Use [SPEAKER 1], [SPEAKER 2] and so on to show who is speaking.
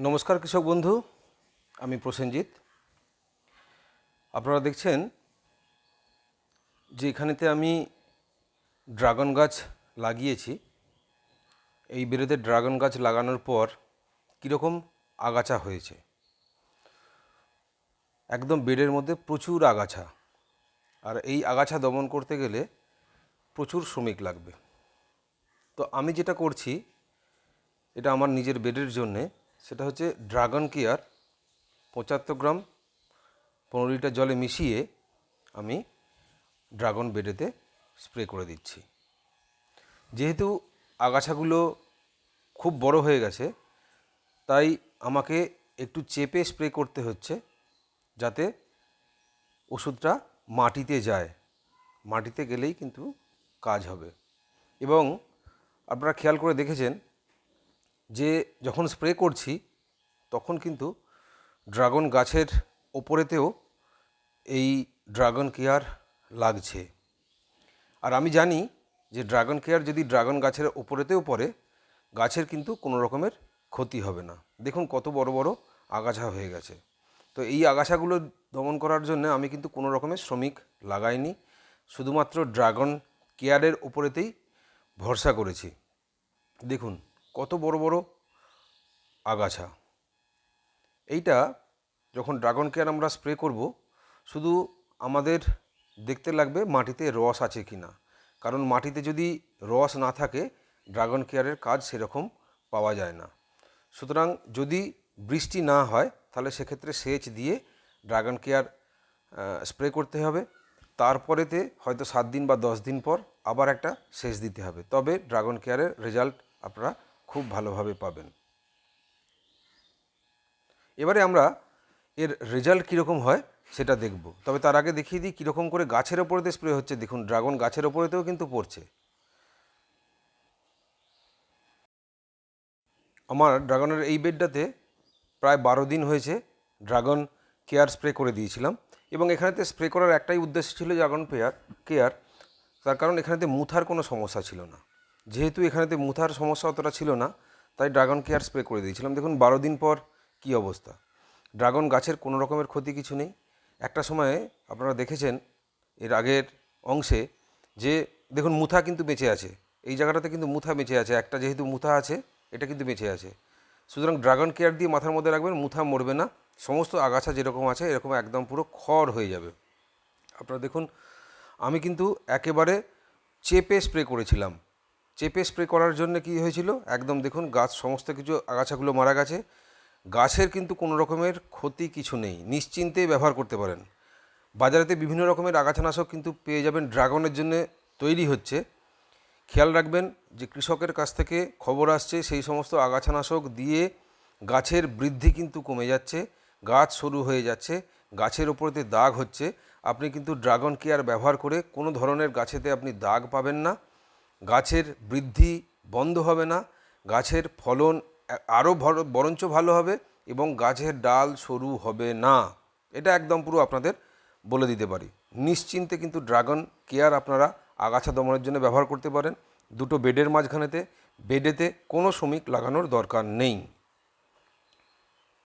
[SPEAKER 1] নমস্কার কৃষক বন্ধু, আমি প্রসেনজিৎ। আপনারা দেখছেন যে এখানেতে আমি ড্রাগন গাছ লাগিয়েছি। এই বেড়েতে ড্রাগন গাছ লাগানোর পর কীরকম আগাছা হয়েছে? একদম বেডের মধ্যে প্রচুর আগাছা। আর এই আগাছা দমন করতে গেলে প্রচুর শ্রমিক লাগবে। তো আমি যেটা করছি, এটা আমার নিজের বেডের জন্যে সেটা হচ্ছে ড্রাগন কেয়ার, পঁচাত্তর গ্রাম, পনেরো লিটার জলে মিশিয়ে আমি ড্রাগন বেডেতে স্প্রে করে দিচ্ছি। যেহেতু আগাছাগুলো খুব বড় হয়ে গেছে, তাই আমাকে একটু চেপে স্প্রে করতে হচ্ছে যাতে ওষুধটা মাটিতে যায়। মাটিতে গেলেই কিন্তু কাজ হবে। এবং আপনারা খেয়াল করে দেখেছেন যে যখন স্প্রে করছি, তখন কিন্তু ড্রাগন গাছের ওপরেতেও এই ড্রাগন কেয়ার লাগছে। আর আমি জানি যে ড্রাগন কেয়ার যদি ড্রাগন গাছের ওপরেতেও পড়ে, গাছের কিন্তু কোনো রকমের ক্ষতি হবে না। দেখুন কত বড় বড় আগাছা হয়ে গেছে। তো এই আগাছাগুলো দমন করার জন্য আমি কিন্তু কোনো রকমের শ্রমিক লাগাইনি, শুধুমাত্র ড্রাগন কেয়ারের ওপরেতেই ভরসা করেছি। দেখুন কত বড় বড় আগাছা। এইটা যখন ড্রাগন কেয়ার আমরা স্প্রে করব, শুধু আমাদের দেখতে লাগবে মাটিতে রস আছে কি না কারণ মাটিতে যদি রস না থাকে ড্রাগন কেয়ারের কাজ সেরকম পাওয়া যায় না। সুতরাং যদি বৃষ্টি না হয়, তাহলে সেক্ষেত্রে সেচ দিয়ে ড্রাগন কেয়ার স্প্রে করতে হবে। তারপরেতে হয়তো সাত দিন বা দশ দিন পর আবার একটা সেচ দিতে হবে। তবে ড্রাগন কেয়ারের রেজাল্ট আপনারা খুব ভালোভাবে পাবেন। এবারে আমরা এর রেজাল্ট কীরকম হয় সেটা দেখব। তবে তার আগে দেখিয়ে দিই কীরকম করে গাছের ওপরেতে স্প্রে হচ্ছে। দেখুন ড্রাগন গাছের ওপরেতেও কিন্তু পড়ছে। আমার ড্রাগনের এই বেডটাতে প্রায় বারো দিন হয়েছে ড্রাগন কেয়ার স্প্রে করে দিয়েছিলাম। এবং এখানেতে স্প্রে করার একটাই উদ্দেশ্য ছিল ড্রাগন পেয়ার কেয়ার তার কারণ এখানেতে মুথার কোনো সমস্যা ছিল না। যেহেতু এখানেতে মুথার সমস্যা অতটা ছিল না, তাই ড্রাগন কেয়ার স্প্রে করে দিয়েছিলাম। দেখুন, বারো দিন পর কী অবস্থা। ড্রাগন গাছের কোনো রকমের ক্ষতি কিছু নেই। একটা সময়ে আপনারা দেখেছেন এর আগের অংশে যে, দেখুন, মুথা কিন্তু বেঁচে আছে। এই জায়গাটাতে কিন্তু মুথা বেঁচে আছে। একটা যেহেতু মুথা আছে, এটা কিন্তু বেঁচে আছে। সুতরাং ড্রাগন কেয়ার দিয়ে মাথার মধ্যে রাখবেন, মুথা মরবে না। সমস্ত আগাছা যেরকম আছে, এরকম একদম পুরো খড় হয়ে যাবে। আপনারা দেখুন, আমি কিন্তু একেবারে চেপে স্প্রে করেছিলাম। চেপে স্প্রে করার জন্য কি হয়েছিল? একদম দেখুন, গাছ সমস্ত কিছু, আগাছাগুলো মারা গেছে। গাছের কিন্তু কোনো রকমের ক্ষতি কিছু নেই। নিশ্চিন্তে ব্যবহার করতে পারেন। বাজারেতে বিভিন্ন রকমের আগাছানাশক কিন্তু পেয়ে যাবেন। ড্রাগনের জন্য তৈরি হচ্ছে। খেয়াল রাখবেন যে কৃষকের কাছ থেকে খবর আসছে, সেই সমস্ত আগাছানাশক দিয়ে গাছের বৃদ্ধি কিন্তু কমে যাচ্ছে। গাছ সরু হয়ে যাচ্ছে। গাছের ওপরেতে দাগ হচ্ছে। আপনি কিন্তু ড্রাগন কেয়ার ব্যবহার করে কোনো ধরনের গাছেতে আপনি দাগ পাবেন না। গাছের বৃদ্ধি বন্ধ হবে না, গাছের ফলন আরও বরঞ্চ ভালো হবে এবং গাছের ডাল সরু হবে না। এটা একদম পুরো আপনাদের বলে দিতে পারি। নিশ্চিন্তে কিন্তু ড্রাগন কেয়ার আপনারা আগাছা দমনের জন্য ব্যবহার করতে পারেন। দুটো বেডের মাঝখানেতে, বেডেতে কোনো শ্রমিক লাগানোর দরকার নেই।